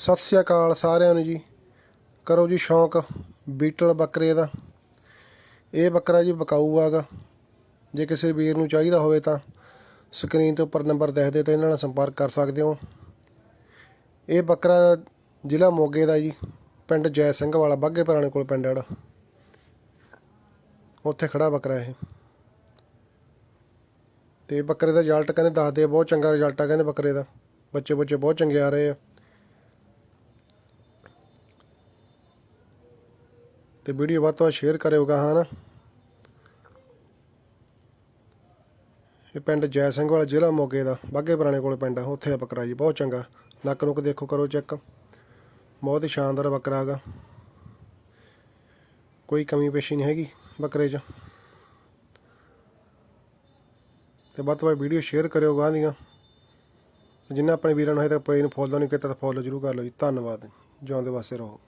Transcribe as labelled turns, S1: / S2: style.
S1: ਸਤਿ ਸ੍ਰੀ ਅਕਾਲ ਸਾਰਿਆਂ ਨੂੰ ਜੀ। ਕਰੋ ਜੀ ਸ਼ੌਂਕ, ਬੀਟਲ ਬੱਕਰੇ ਦਾ। ਇਹ ਬੱਕਰਾ ਜੀ ਵਿਕਾਊ ਆਗਾ ਜੇ ਕਿਸੇ ਵੀਰ ਨੂੰ ਚਾਹੀਦਾ ਹੋਵੇ ਤਾਂ ਸਕਰੀਨ ਤੇ ਉੱਪਰ ਨੰਬਰ ਦਿਖਦੇ ਤੇ ਇਹਨਾਂ ਨਾਲ ਸੰਪਰਕ ਕਰ ਸਕਦੇ ਹੋ। ਇਹ ਬੱਕਰਾ ਜ਼ਿਲ੍ਹਾ ਮੋਗੇ ਦਾ ਜੀ, ਪਿੰਡ ਜੈ ਸਿੰਘ ਵਾਲਾ ਬਾਗੇ ਪੁਰਾਣੇ ਕੋਲ ਪਿੰਡ ਹੈ ਜਿਹੜਾ। ਉੱਥੇ ਖੜਾ ਬੱਕਰਾ ਇਹ। ਤੇ ਬੱਕਰੇ ਦਾ ਰਿਜ਼ਲਟ ਕਹਿੰਦੇ ਦੱਸਦੇ ਆ, ਬਹੁਤ ਚੰਗਾ ਰਿਜ਼ਲਟ ਆ ਕਹਿੰਦੇ ਬੱਕਰੇ ਦਾ। ਬੱਚੇ ਬੱਚੇ ਬਹੁਤ ਚੰਗੇ ਆ ਰਹੇ ਆ। ਤੇ ਵੀਡੀਓ ਵੱਧ ਤੋਂ ਵੱਧ ਸ਼ੇਅਰ ਕਰਿਓਗਾ ਹਾਂ ਨਾ ਇਹ ਪਿੰਡ ਜੈ ਸਿੰਘ ਵਾਲਾ ਜ਼ਿਲ੍ਹਾ ਮੋਗੇ ਦਾ, ਬਾਗੇ ਪੁਰਾਣੇ ਕੋਲ ਪਿੰਡ ਆ, ਉੱਥੇ ਆ ਬੱਕਰਾ ਜੀ, ਬਹੁਤ ਚੰਗਾ। ਨੱਕ ਨੁੱਕ ਦੇਖੋ, ਕਰੋ ਚੈੱਕ। ਬਹੁਤ ਹੀ ਸ਼ਾਨਦਾਰ ਬੱਕਰਾ ਹੈਗਾ ਕੋਈ ਕਮੀ ਪੇਸ਼ੀ ਨਹੀਂ ਹੈਗੀ ਬੱਕਰੇ 'ਚ। ਤੇ ਵੱਧ ਤੋਂ ਵੱਧ ਵੀਡੀਓ ਸ਼ੇਅਰ ਕਰਿਓ ਗਾਂ ਦੀਆਂ। ਜਿੰਨਾ ਆਪਣੇ ਵੀਰਾਂ ਨੂੰ ਹਜੇ ਤੱਕ ਪੇਜ ਨੂੰ, ਫੋਲੋ ਨਹੀਂ ਕੀਤਾ ਤਾਂ ਫੋਲੋ ਜ਼ਰੂਰ ਕਰ ਲਓ ਜੀ। ਧੰਨਵਾਦ। ਜਿਉਂਦੇ ਵਾਸਤੇ ਰਹੋ।